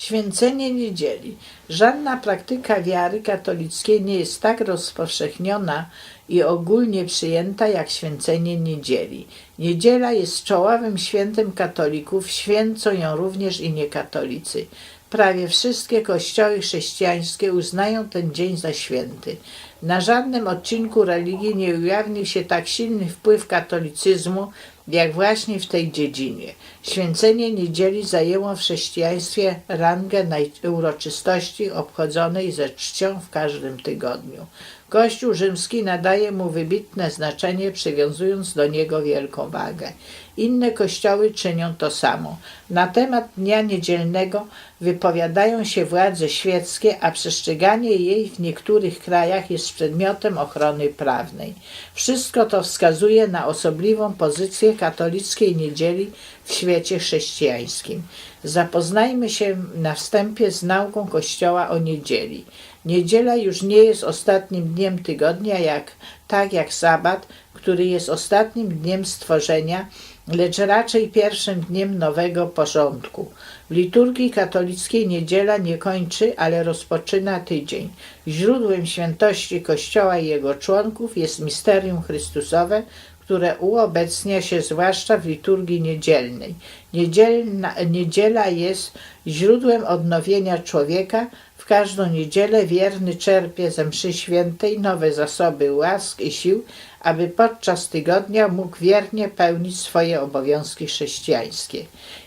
Święcenie niedzieli. Żadna praktyka wiary katolickiej nie jest tak rozpowszechniona i ogólnie przyjęta jak święcenie niedzieli. Niedziela jest czołowym świętem katolików, święcą ją również i niekatolicy. Prawie wszystkie kościoły chrześcijańskie uznają ten dzień za święty. Na żadnym odcinku religii nie ujawnił się tak silny wpływ katolicyzmu, jak właśnie w tej dziedzinie. Święcenie niedzieli zajęło w chrześcijaństwie rangę najuroczystości obchodzonej ze czcią w każdym tygodniu. Kościół rzymski nadaje mu wybitne znaczenie, przywiązując do niego wielką wagę. Inne kościoły czynią to samo. Na temat dnia niedzielnego wypowiadają się władze świeckie, a przestrzeganie jej w niektórych krajach jest przedmiotem ochrony prawnej. Wszystko to wskazuje na osobliwą pozycję katolickiej niedzieli w świecie chrześcijańskim. Zapoznajmy się na wstępie z nauką Kościoła o niedzieli. Niedziela już nie jest ostatnim dniem tygodnia, jak, tak jak sabat, który jest ostatnim dniem stworzenia, lecz raczej pierwszym dniem nowego porządku. W liturgii katolickiej niedziela nie kończy, ale rozpoczyna tydzień. Źródłem świętości Kościoła i jego członków jest misterium Chrystusowe, które uobecnia się zwłaszcza w liturgii niedzielnej. Niedzielna, niedziela jest źródłem odnowienia człowieka. Każdą niedzielę wierny czerpie ze mszy świętej nowe zasoby łask i sił, aby podczas tygodnia mógł wiernie pełnić swoje obowiązki chrześcijańskie.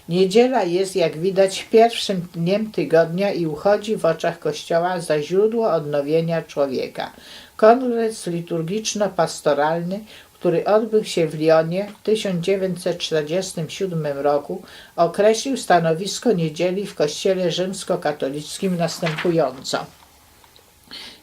Niedziela jest, jak widać, pierwszym dniem tygodnia i uchodzi w oczach Kościoła za źródło odnowienia człowieka. Kongres liturgiczno-pastoralny który odbył się w Lyonie w 1947 roku, określił stanowisko niedzieli w Kościele rzymskokatolickim następująco.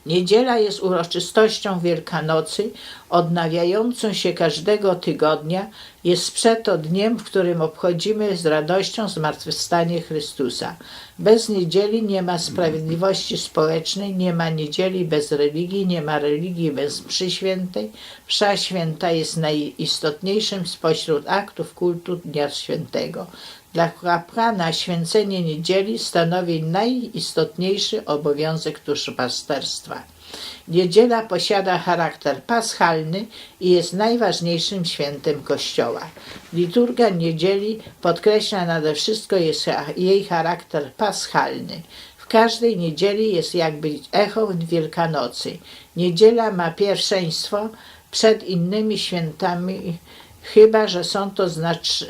Niedziela jest uroczystością Wielkanocy, odnawiającą się każdego tygodnia, jest przeto dniem, w którym obchodzimy z radością zmartwychwstanie Chrystusa. Bez niedzieli nie ma sprawiedliwości społecznej, nie ma niedzieli bez religii, nie ma religii bez mszy świętej. Święta jest najistotniejszym spośród aktów kultu Dnia Świętego. Dla kapłana święcenie niedzieli stanowi najistotniejszy obowiązek duszpasterstwa. Niedziela posiada charakter paschalny i jest najważniejszym świętem Kościoła. Liturgia niedzieli podkreśla nade wszystko jej charakter paschalny. W każdej niedzieli jest jakby echo Wielkanocy. Niedziela ma pierwszeństwo przed innymi świętami chyba że są to znacz,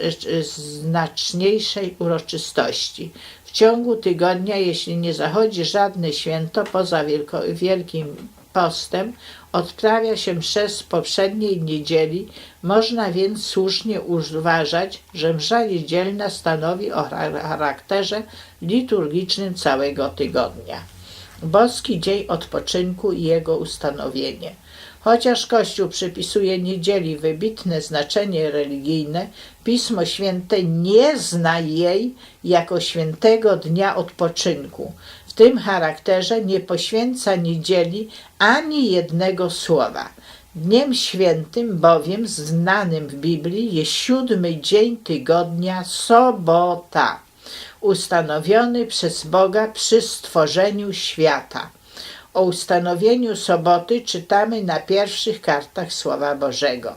znaczniejszej uroczystości. W ciągu tygodnia, jeśli nie zachodzi żadne święto poza wielko, Wielkim Postem, odprawia się przez poprzedniej niedzieli, można więc słusznie uważać, że msza niedzielna stanowi o charakterze liturgicznym całego tygodnia. Boski dzień odpoczynku i jego ustanowienie – Chociaż Kościół przypisuje niedzieli wybitne znaczenie religijne, Pismo Święte nie zna jej jako świętego dnia odpoczynku. W tym charakterze nie poświęca niedzieli ani jednego słowa. Dniem świętym bowiem znanym w Biblii jest siódmy dzień tygodnia, sobota, ustanowiony przez Boga przy stworzeniu świata. O ustanowieniu soboty czytamy na pierwszych kartach Słowa Bożego.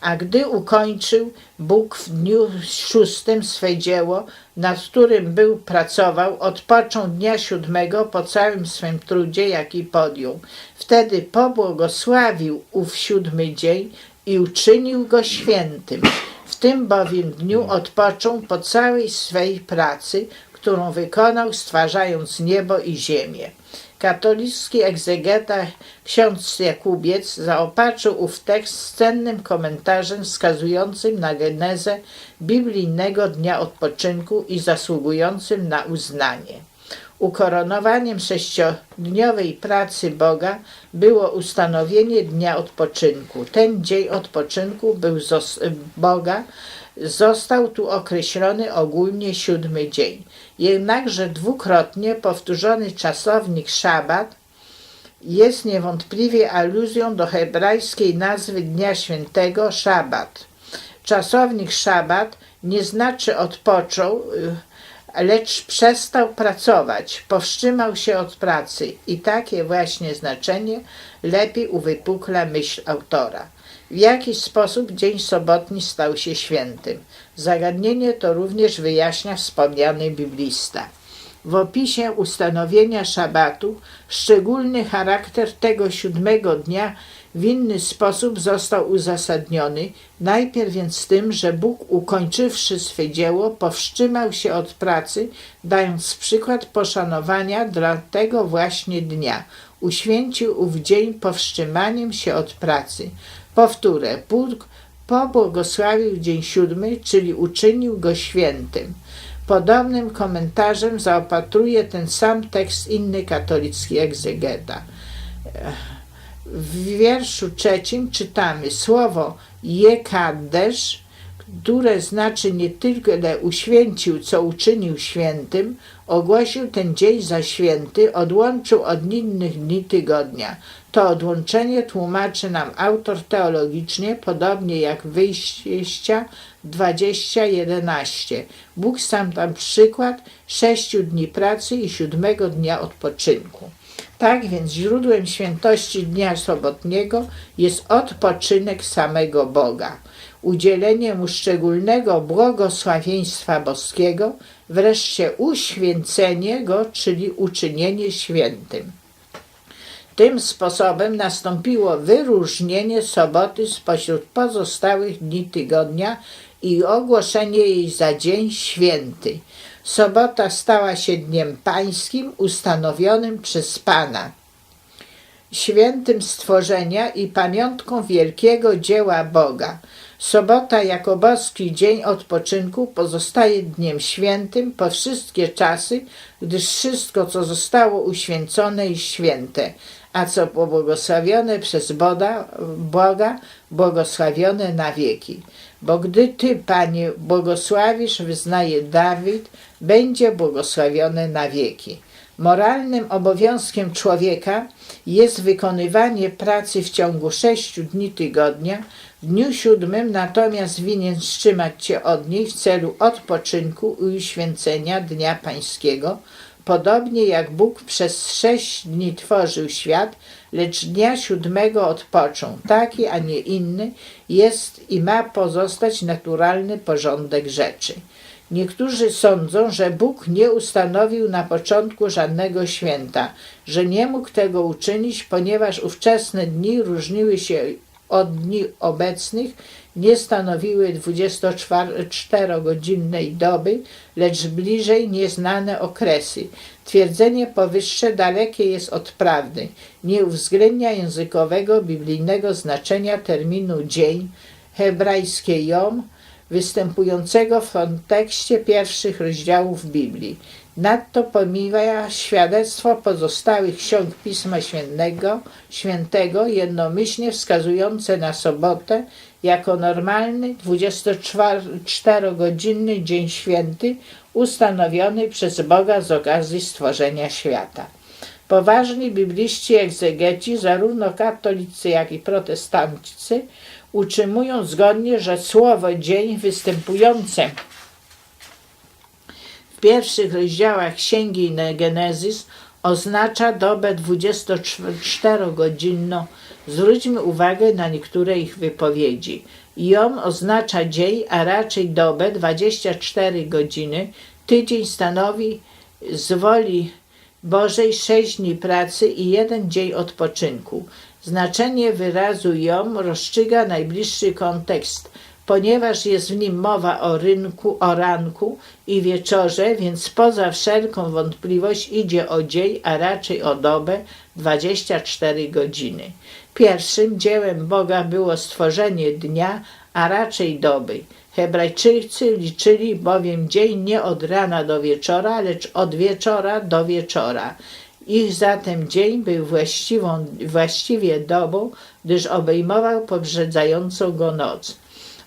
A gdy ukończył Bóg w dniu szóstym swe dzieło, nad którym był pracował, odpoczął dnia siódmego po całym swym trudzie, jaki podjął. Wtedy pobłogosławił ów siódmy dzień i uczynił go świętym. W tym bowiem dniu odpoczął po całej swej pracy, którą wykonał, stwarzając niebo i ziemię. Katolicki egzegeta ksiądz Jakubiec zaopatrzył ów tekst cennym komentarzem wskazującym na genezę biblijnego dnia odpoczynku i zasługującym na uznanie. Ukoronowaniem sześciodniowej pracy Boga było ustanowienie dnia odpoczynku. Ten dzień odpoczynku był Boga Został tu określony ogólnie siódmy dzień. Jednakże dwukrotnie powtórzony czasownik szabat jest niewątpliwie aluzją do hebrajskiej nazwy Dnia Świętego szabat. Czasownik szabat nie znaczy odpoczął, lecz przestał pracować, powstrzymał się od pracy i takie właśnie znaczenie lepiej uwypukla myśl autora. W jaki sposób dzień sobotni stał się świętym? Zagadnienie to również wyjaśnia wspomniany biblista. W opisie ustanowienia szabatu szczególny charakter tego siódmego dnia w inny sposób został uzasadniony, najpierw więc tym, że Bóg ukończywszy swe dzieło powstrzymał się od pracy, dając przykład poszanowania dla tego właśnie dnia. Uświęcił ów dzień powstrzymaniem się od pracy. Powtórę, Bóg pobłogosławił dzień siódmy, czyli uczynił go świętym. Podobnym komentarzem zaopatruje ten sam tekst inny katolicki egzegeta. W wierszu trzecim czytamy słowo jekadesz, które znaczy nie tyle uświęcił, co uczynił świętym, ogłosił ten dzień za święty, odłączył od innych dni tygodnia. To odłączenie tłumaczy nam autor teologicznie, podobnie jak wyjścia 20:11. Bóg sam tam przykład sześciu dni pracy i siódmego dnia odpoczynku. Tak więc źródłem świętości dnia sobotniego jest odpoczynek samego Boga, udzielenie mu szczególnego błogosławieństwa boskiego, wreszcie uświęcenie go, czyli uczynienie świętym. Tym sposobem nastąpiło wyróżnienie soboty spośród pozostałych dni tygodnia i ogłoszenie jej za dzień święty. Sobota stała się dniem pańskim ustanowionym przez Pana, świętym stworzenia i pamiątką wielkiego dzieła Boga. Sobota jako boski dzień odpoczynku pozostaje dniem świętym po wszystkie czasy, gdyż wszystko, co zostało uświęcone i święte, a co pobłogosławione przez Boga, Boga błogosławione na wieki. Bo gdy Ty, Panie, błogosławisz, wyznaje Dawid, będzie błogosławione na wieki. Moralnym obowiązkiem człowieka jest wykonywanie pracy w ciągu sześciu dni tygodnia, w dniu siódmym natomiast winien wstrzymać się od niej w celu odpoczynku i uświęcenia Dnia Pańskiego, podobnie jak Bóg przez sześć dni tworzył świat, lecz dnia siódmego odpoczął. Taki, a nie inny jest i ma pozostać naturalny porządek rzeczy. Niektórzy sądzą, że Bóg nie ustanowił na początku żadnego święta, że nie mógł tego uczynić, ponieważ ówczesne dni różniły się od dni obecnych, nie stanowiły 24-godzinnej doby, lecz bliżej nieznane okresy. Twierdzenie powyższe dalekie jest od prawdy. Nie uwzględnia językowego, biblijnego znaczenia terminu dzień, hebrajskie jom, występującego w kontekście pierwszych rozdziałów Biblii. Nadto pomija świadectwo pozostałych ksiąg Pisma Świętego, Świętego jednomyślnie wskazujące na sobotę jako normalny 24-godzinny dzień święty ustanowiony przez Boga z okazji stworzenia świata. Poważni bibliści egzegeci, zarówno katolicy, jak i protestanci, utrzymują zgodnie, że słowo dzień występujące w pierwszych rozdziałach Księgi Genezis oznacza dobę 24-godzinną. Zwróćmy uwagę na niektóre ich wypowiedzi. Jom oznacza dzień, a raczej dobę 24 godziny. Tydzień stanowi z woli Bożej sześć dni pracy i jeden dzień odpoczynku. Znaczenie wyrazu jom rozstrzyga najbliższy kontekst, ponieważ jest w nim mowa o rynku, o ranku i wieczorze, więc poza wszelką wątpliwość idzie o dzień, a raczej o dobę 24 godziny. Pierwszym dziełem Boga było stworzenie dnia, a raczej doby. Hebrajczycy liczyli bowiem dzień nie od rana do wieczora, lecz od wieczora do wieczora. Ich zatem dzień był właściwą, właściwie dobą, gdyż obejmował poprzedzającą go noc.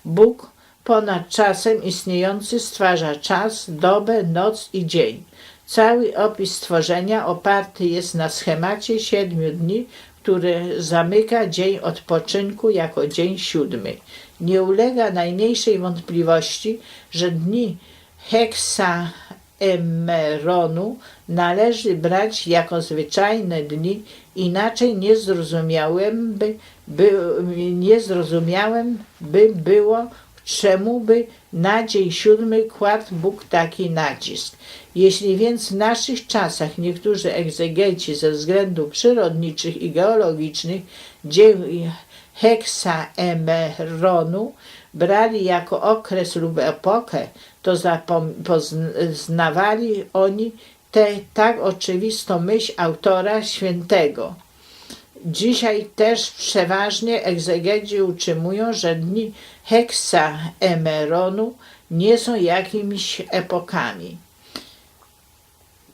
Bóg ponad czasem istniejący stwarza czas, dobę, noc i dzień. Cały opis stworzenia oparty jest na schemacie siedmiu dni, który zamyka dzień odpoczynku jako dzień siódmy. Nie ulega najmniejszej wątpliwości, że dni heksa Emeronu należy brać jako zwyczajne dni, inaczej nie zrozumiałem by, by, nie zrozumiałem by było, czemu by na dzień siódmy kładł Bóg taki nacisk. Jeśli więc w naszych czasach niektórzy egzegeci ze względów przyrodniczych i geologicznych dzieł heksaemeronu brali jako okres lub epokę, to poznawali oni tę tak oczywistą myśl autora świętego. Dzisiaj też przeważnie egzegeci utrzymują, że dni heksaemeronu nie są jakimiś epokami.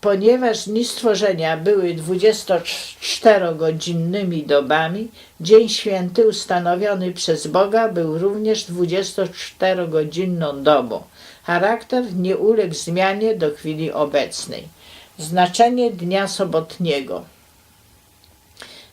Ponieważ dni stworzenia były 24-godzinnymi dobami, Dzień Święty ustanowiony przez Boga był również 24-godzinną dobą. Charakter nie uległ zmianie do chwili obecnej. Znaczenie dnia sobotniego.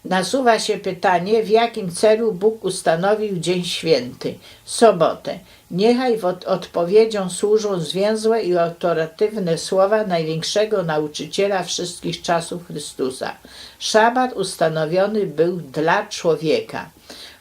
Nasuwa się pytanie, w jakim celu Bóg ustanowił Dzień Święty, sobotę. Niechaj od odpowiedzią służą zwięzłe i autoratywne słowa największego nauczyciela wszystkich czasów Chrystusa. Szabat ustanowiony był dla człowieka.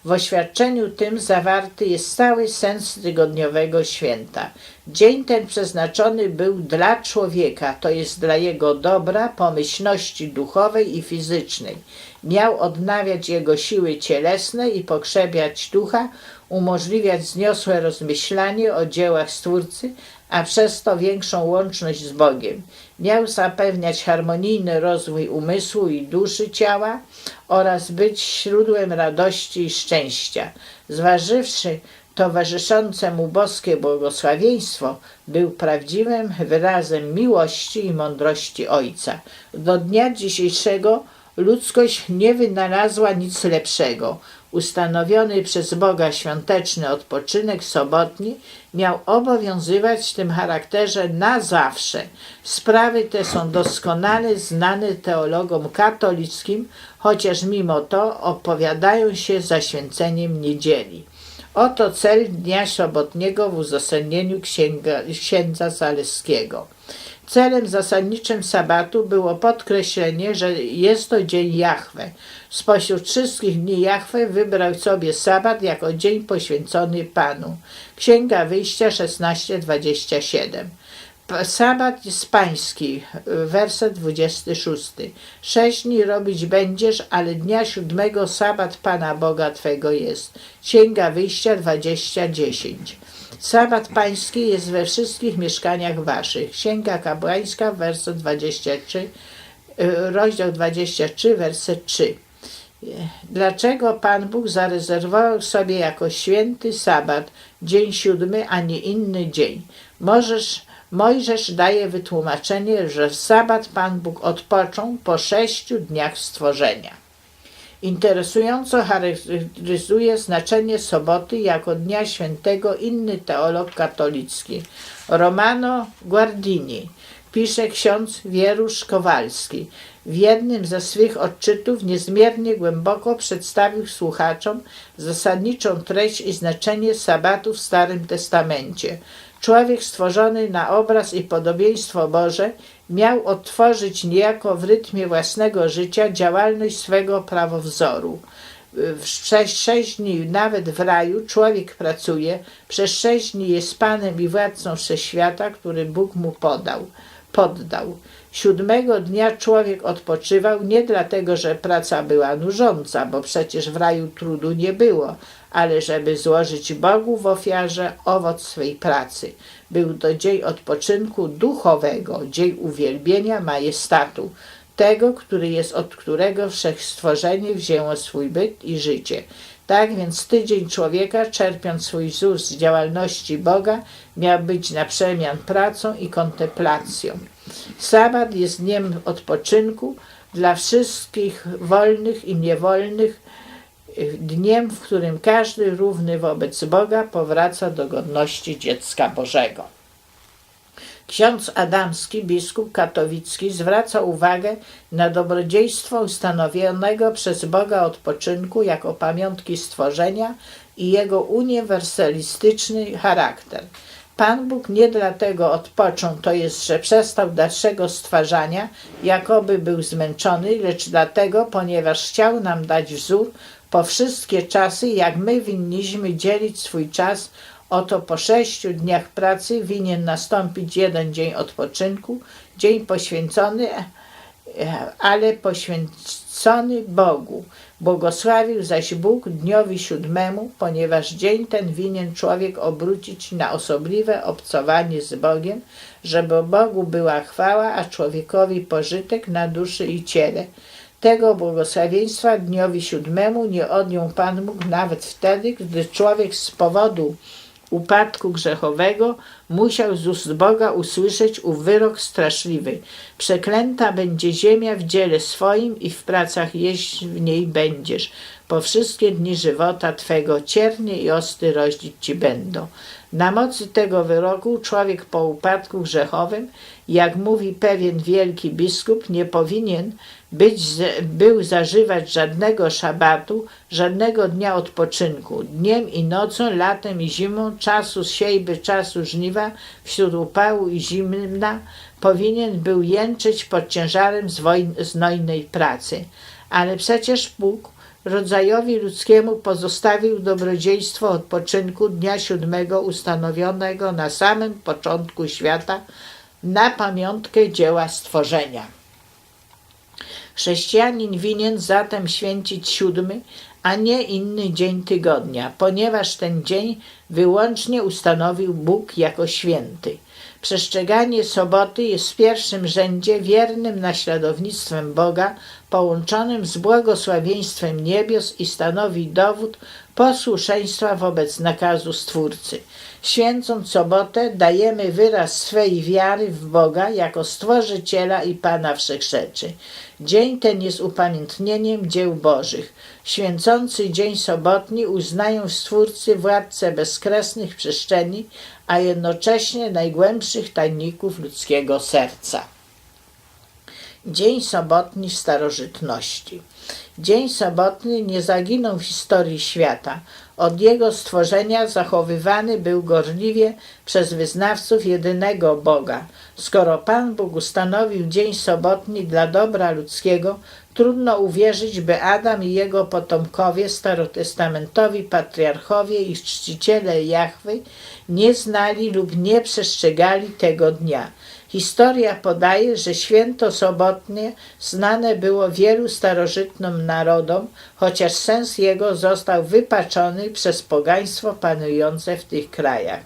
W oświadczeniu tym zawarty jest cały sens tygodniowego święta. Dzień ten przeznaczony był dla człowieka, to jest dla jego dobra, pomyślności duchowej i fizycznej. Miał odnawiać jego siły cielesne i pokrzebiać ducha, umożliwiać wzniosłe rozmyślanie o dziełach Stwórcy, a przez to większą łączność z Bogiem. Miał zapewniać harmonijny rozwój umysłu i duszy ciała oraz być źródłem radości i szczęścia. Zważywszy towarzyszące mu boskie błogosławieństwo, był prawdziwym wyrazem miłości i mądrości Ojca. Do dnia dzisiejszego ludzkość nie wynalazła nic lepszego. Ustanowiony przez Boga świąteczny odpoczynek sobotni miał obowiązywać w tym charakterze na zawsze. Sprawy te są doskonale znane teologom katolickim, chociaż mimo to opowiadają się za święceniem niedzieli. Oto cel dnia sobotniego w uzasadnieniu księga, księdza Zaleskiego. Celem zasadniczym sabatu było podkreślenie, że jest to dzień Jahwe. Spośród wszystkich dni Jahwe wybrał sobie sabat jako dzień poświęcony Panu. Księga Wyjścia 16:27. Sabat jest pański, werset 26. Sześć dni robić będziesz, ale dnia siódmego sabat Pana Boga Twego jest. Księga Wyjścia 20:10. Sabat pański jest we wszystkich mieszkaniach waszych. Księga kapłańska, werset 23, rozdział 23, werset 3. Dlaczego Pan Bóg zarezerwował sobie jako święty sabat dzień siódmy, a nie inny dzień? Możesz, Mojżesz daje wytłumaczenie, że w sabat Pan Bóg odpoczął po sześciu dniach stworzenia. Interesująco charakteryzuje znaczenie soboty jako dnia świętego inny teolog katolicki, Romano Guardini. Pisze ksiądz Wierusz Kowalski. W jednym ze swych odczytów niezmiernie głęboko przedstawił słuchaczom zasadniczą treść i znaczenie sabatu w Starym Testamencie. Człowiek stworzony na obraz i podobieństwo Boże miał otworzyć niejako w rytmie własnego życia działalność swego prawowzoru. Przez sześć dni, nawet w raju, człowiek pracuje, przez sześć dni jest panem i władcą wszechświata, który Bóg mu podał, poddał. Siódmego dnia człowiek odpoczywał nie dlatego, że praca była nużąca, bo przecież w raju trudu nie było, ale żeby złożyć Bogu w ofiarze owoc swej pracy. Był to dzień odpoczynku duchowego, dzień uwielbienia majestatu, tego, który jest od którego wszechstworzenie wzięło swój byt i życie. Tak więc tydzień człowieka, czerpiąc swój wzór z działalności Boga, miał być na przemian pracą i kontemplacją. Sabat jest dniem odpoczynku dla wszystkich wolnych i niewolnych, dniem, w którym każdy równy wobec Boga powraca do godności dziecka Bożego. Ksiądz Adamski, biskup katowicki, zwraca uwagę na dobrodziejstwo ustanowionego przez Boga odpoczynku jako pamiątki stworzenia i jego uniwersalistyczny charakter. Pan Bóg nie dlatego odpoczął, to jest, że przestał dalszego stwarzania, jakoby był zmęczony, lecz dlatego, ponieważ chciał nam dać wzór po wszystkie czasy, jak my winniśmy dzielić swój czas. Oto po sześciu dniach pracy winien nastąpić jeden dzień odpoczynku, dzień poświęcony, e, ale poświęcony Bogu. Błogosławił zaś Bóg dniowi siódmemu, ponieważ dzień ten winien człowiek obrócić na osobliwe obcowanie z Bogiem, żeby Bogu była chwała, a człowiekowi pożytek na duszy i ciele. Tego błogosławieństwa dniowi siódmemu nie odjął Pan Bóg nawet wtedy, gdy człowiek z powodu upadku grzechowego musiał z ust Boga usłyszeć ów wyrok straszliwy. Przeklęta będzie ziemia w dziele swoim i w pracach jeść w niej będziesz. Po wszystkie dni żywota Twego ciernie i osty roździć Ci będą. Na mocy tego wyroku człowiek po upadku grzechowym, jak mówi pewien wielki biskup, nie powinien być, był zażywać żadnego szabatu, żadnego dnia odpoczynku. Dniem i nocą, latem i zimą, czasu siejby, czasu żniwa, wśród upału i zimna, powinien był jęczyć pod ciężarem znojnej pracy. Ale przecież Bóg rodzajowi ludzkiemu pozostawił dobrodziejstwo odpoczynku dnia siódmego ustanowionego na samym początku świata na pamiątkę dzieła stworzenia. Chrześcijanin winien zatem święcić siódmy, a nie inny dzień tygodnia, ponieważ ten dzień wyłącznie ustanowił Bóg jako święty. Przestrzeganie soboty jest w pierwszym rzędzie wiernym naśladownictwem Boga, połączonym z błogosławieństwem niebios i stanowi dowód posłuszeństwa wobec nakazu Stwórcy. Święcąc sobotę dajemy wyraz swej wiary w Boga jako Stworzyciela i Pana Wszechrzeczy. Dzień ten jest upamiętnieniem dzieł Bożych. Święcący dzień sobotni uznają Stwórcy władcę bezkresnych przestrzeni, a jednocześnie najgłębszych tajników ludzkiego serca. Dzień sobotni w starożytności. Dzień sobotni nie zaginął w historii świata. Od jego stworzenia zachowywany był gorliwie przez wyznawców jedynego Boga. Skoro Pan Bóg ustanowił dzień sobotni dla dobra ludzkiego, trudno uwierzyć, by Adam i jego potomkowie, starotestamentowi patriarchowie i czciciele Jahwy nie znali lub nie przestrzegali tego dnia. Historia podaje, że święto sobotnie znane było wielu starożytnym narodom, chociaż sens jego został wypaczony przez pogaństwo panujące w tych krajach.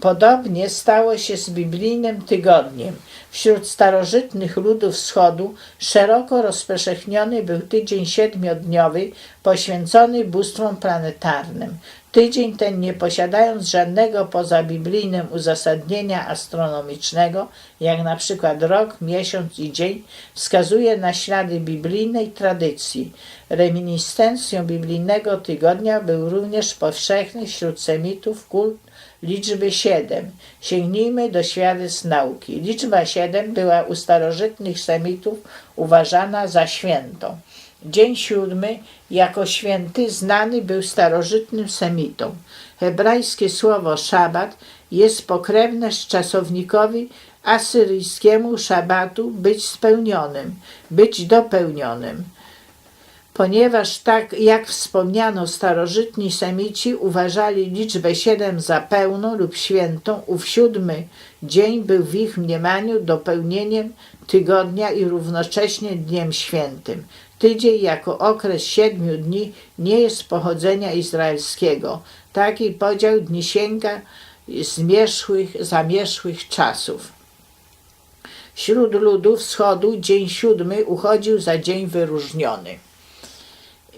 Podobnie stało się z biblijnym tygodniem. Wśród starożytnych ludów wschodu szeroko rozpowszechniony był tydzień siedmiodniowy poświęcony bóstwom planetarnym. Tydzień ten, nie posiadając żadnego poza biblijnym uzasadnienia astronomicznego, jak na przykład rok, miesiąc i dzień, wskazuje na ślady biblijnej tradycji. Reminiscencją biblijnego tygodnia był również powszechny wśród Semitów kult liczby siedem. Sięgnijmy do świadectw nauki. Liczba siedem była u starożytnych Semitów uważana za świętą. Dzień siódmy jako święty znany był starożytnym Semitom. Hebrajskie słowo szabat jest pokrewne z czasownikowi asyryjskiemu szabatu być spełnionym, być dopełnionym. Ponieważ tak jak wspomniano starożytni Semici uważali liczbę siedem za pełną lub świętą, ów siódmy dzień był w ich mniemaniu dopełnieniem tygodnia i równocześnie dniem świętym. Tydzień jako okres siedmiu dni nie jest pochodzenia izraelskiego. Taki podział dni sięga zmierzchłych, zamierzchłych czasów. Wśród ludów wschodu dzień siódmy uchodził za dzień wyróżniony.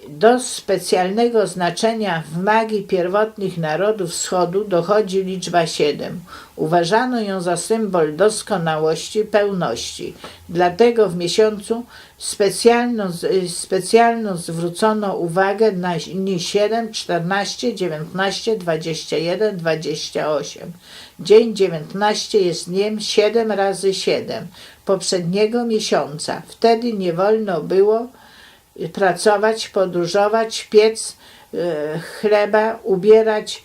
Do specjalnego znaczenia w magii pierwotnych narodów wschodu dochodzi liczba siedem. Uważano ją za symbol doskonałości, pełności. Dlatego w miesiącu specjalną, specjalną zwrócono uwagę na dni 7, 14, 19, 21, 28. Dzień 19 jest dniem 7 razy 7 poprzedniego miesiąca. Wtedy nie wolno było pracować, podróżować, piec e, chleba, ubierać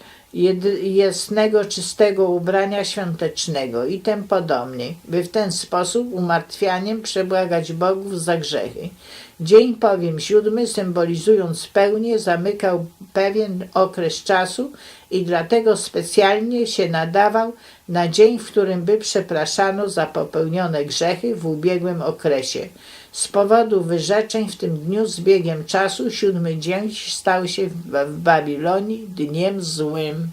jasnego, czystego ubrania świątecznego i tym podobnie, by w ten sposób umartwianiem przebłagać bogów za grzechy. Dzień powiem siódmy, symbolizując pełnię, zamykał pewien okres czasu i dlatego specjalnie się nadawał na dzień, w którym by przepraszano za popełnione grzechy w ubiegłym okresie. Z powodu wyrzeczeń w tym dniu z biegiem czasu siódmy dzień stał się w, Babilonii dniem złym.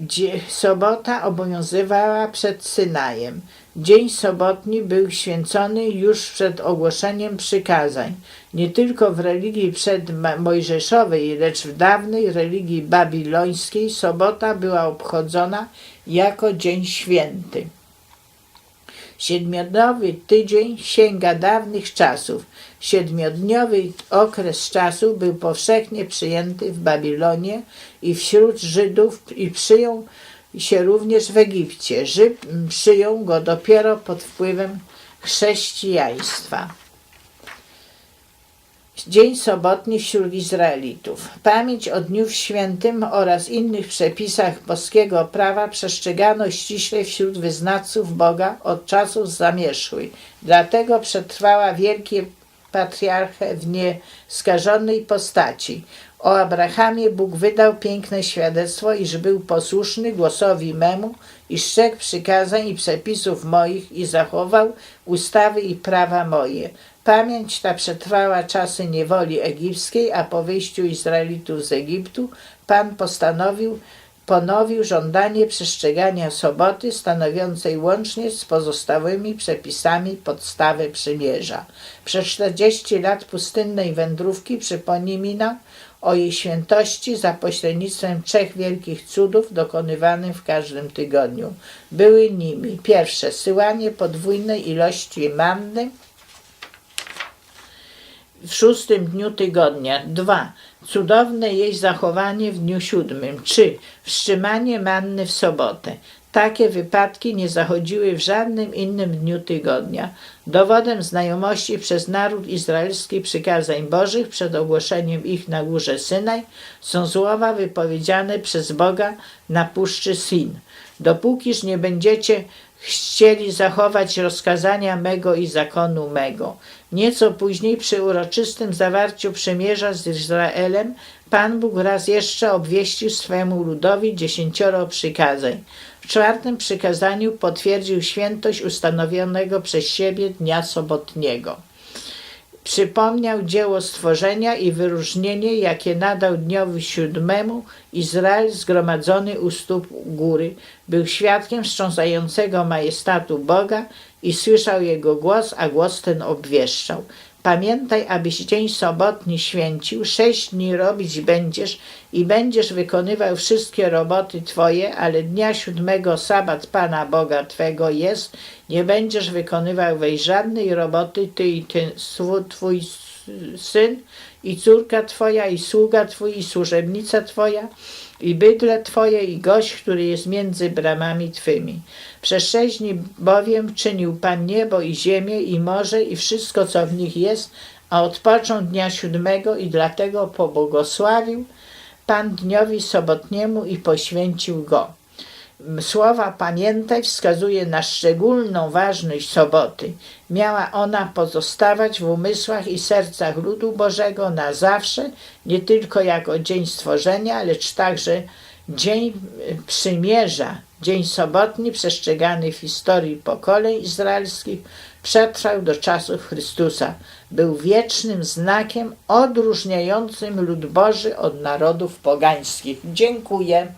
Dzie- Sobota obowiązywała przed Synajem. Dzień sobotni był święcony już przed ogłoszeniem przykazań. Nie tylko w religii przedmojżeszowej, lecz w dawnej religii babilońskiej sobota była obchodzona jako dzień święty. Siedmiodniowy tydzień sięga dawnych czasów. Siedmiodniowy okres czasu był powszechnie przyjęty w Babilonie i wśród Żydów i przyjął się również w Egipcie. Żyd przyjął go dopiero pod wpływem chrześcijaństwa. Dzień sobotni wśród Izraelitów. Pamięć o Dniu Świętym oraz innych przepisach boskiego prawa przestrzegano ściśle wśród wyznawców Boga od czasów zamierzchłych. Dlatego przetrwała wielki patriarchę w nieskażonej postaci. O Abrahamie Bóg wydał piękne świadectwo, iż był posłuszny głosowi memu i strzegł przykazań i przepisów moich i zachował ustawy i prawa moje. Pamięć ta przetrwała czasy niewoli egipskiej, a po wyjściu Izraelitów z Egiptu Pan postanowił, ponowił żądanie przestrzegania soboty, stanowiącej łącznie z pozostałymi przepisami podstawę przymierza. Przez 40 lat pustynnej wędrówki przypominał o jej świętości za pośrednictwem trzech wielkich cudów dokonywanych w każdym tygodniu. Były nimi pierwsze syłanie podwójnej ilości manny, w szóstym dniu tygodnia. Dwa. Cudowne jej zachowanie w dniu siódmym. Trzy. Wstrzymanie manny w sobotę. Takie wypadki nie zachodziły w żadnym innym dniu tygodnia. Dowodem znajomości przez naród izraelski przykazań Bożych przed ogłoszeniem ich na górze Synaj są słowa wypowiedziane przez Boga na puszczy Sin. Dopókiż nie będziecie chcieli zachować rozkazania mego i zakonu mego. Nieco później przy uroczystym zawarciu przymierza z Izraelem Pan Bóg raz jeszcze obwieścił swemu ludowi dziesięcioro przykazań. W czwartym przykazaniu potwierdził świętość ustanowionego przez siebie dnia sobotniego. Przypomniał dzieło stworzenia i wyróżnienie, jakie nadał dniowi siódmemu Izrael zgromadzony u stóp góry. Był świadkiem wstrząsającego majestatu Boga i słyszał jego głos, a głos ten obwieszczał. Pamiętaj, abyś dzień sobotni święcił, sześć dni robić będziesz i będziesz wykonywał wszystkie roboty Twoje, ale dnia siódmego sabat Pana Boga Twego jest, nie będziesz wykonywał weź żadnej roboty, Ty i ty, Twój syn i córka Twoja i sługa Twój i służebnica Twoja i bydle Twoje i gość, który jest między bramami Twymi. Przez sześć dni bowiem czynił Pan niebo i ziemię i morze i wszystko, co w nich jest, a odpoczął dnia siódmego i dlatego pobłogosławił Pan dniowi sobotniemu i poświęcił go. Słowa pamiętaj wskazuje na szczególną ważność soboty. Miała ona pozostawać w umysłach i sercach ludu Bożego na zawsze, nie tylko jako dzień stworzenia, lecz także dzień przymierza. Dzień sobotni, przestrzegany w historii pokoleń izraelskich, przetrwał do czasów Chrystusa. Był wiecznym znakiem odróżniającym lud Boży od narodów pogańskich. Dziękuję.